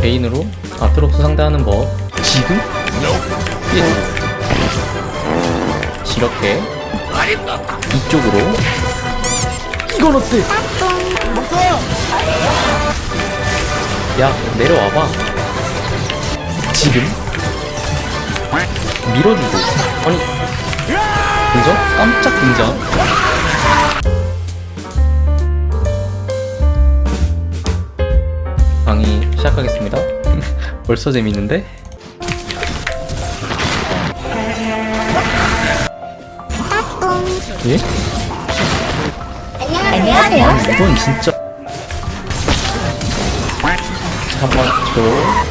베인으로 아트록스 상대하는 법 지금? 예. 이렇게 이쪽으로 이건 어때? 야 내려와봐 지금 밀어주고 아니 등장? 깜짝 등장 시작하겠습니다 벌써 재밌는데? 예? 안녕하세요. 이건 진짜 한번 줘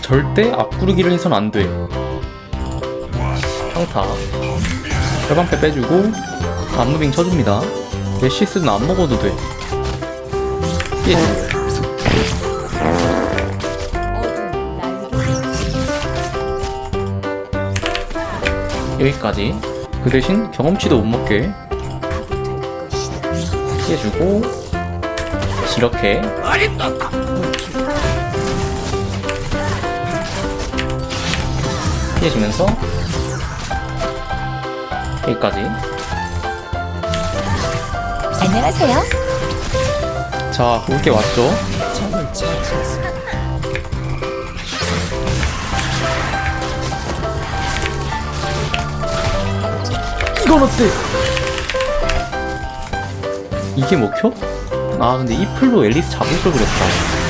절대 앞구르기를 해선 안 돼 평타. 혈방패 빼주고 안무빙 쳐줍니다. 레시스는 안 먹어도 돼. 예. 여기까지. 그 대신 경험치도 못 먹게 피해주고 이렇게 피해주면서 여기까지 안녕하세요. 자 올게 왔죠 이건 어때? 이게 먹혀? 아 근데 이 풀로 앨리스 잡을 걸 그랬다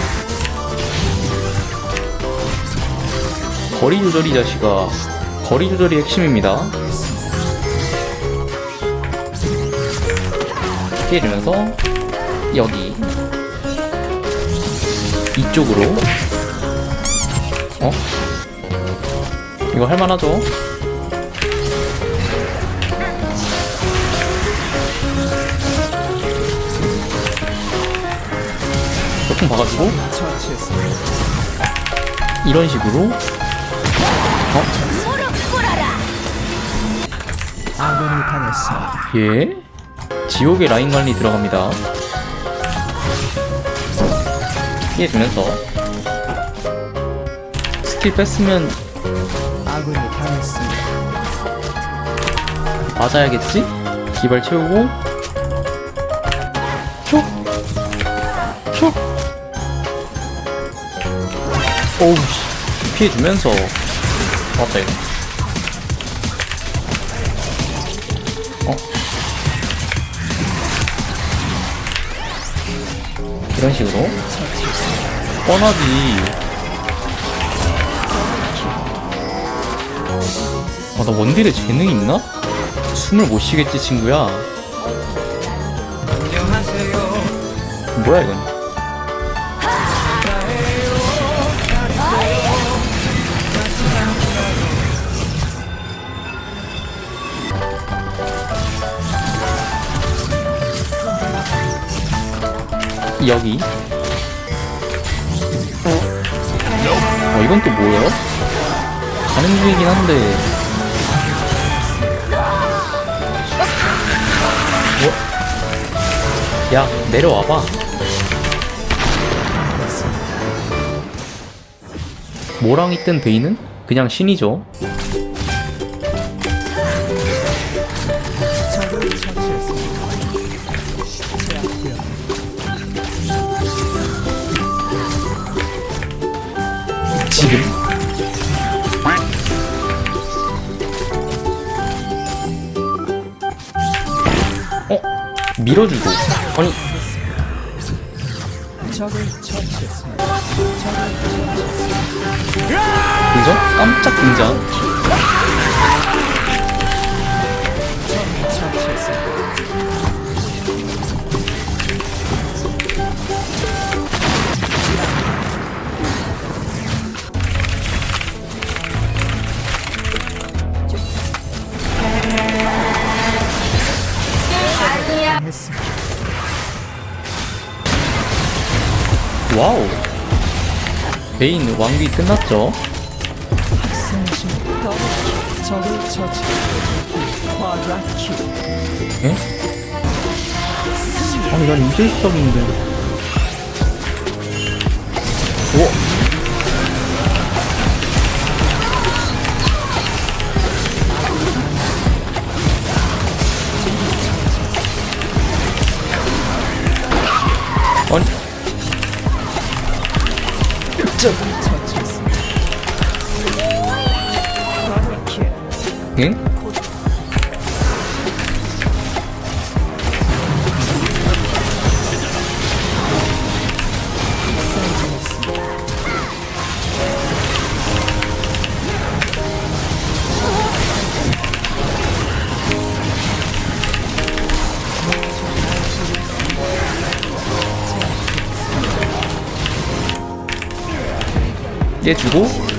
거리 조절이 자식아 거리 조절이 핵심입니다 피해주면서 여기 이쪽으로 어? 이거 할만하죠? 조금 봐가지고 이런 식으로 아군이 당했습니다. 예? 지옥의 라인 관리 들어갑니다. 피해주면서 스킬 뺐으면 아군이 당했습니다. 맞아야겠지? 기발 채우고 촉! 촉! 오우 씨 피해주면서 맞다 이거 어? 이런 식으로 뻔하지 아, 나 원딜에 재능 있나? 숨을 못 쉬겠지, 친구야. 뭐야, 이건? 여기. 어, 이건 또 뭐야? 가는 중이긴 한데. 야 내려와봐 모랑이 뜬 베이는 그냥 신이죠 지금 어? 밀어주고 아니. 그죠? 깜짝 등장 했습니다. 와우 베인 왕기 끝났죠? 학생신 적을 처치. 과자 킬. 에? 아니 난 이제 시작인데 아니. 응? 얘 주고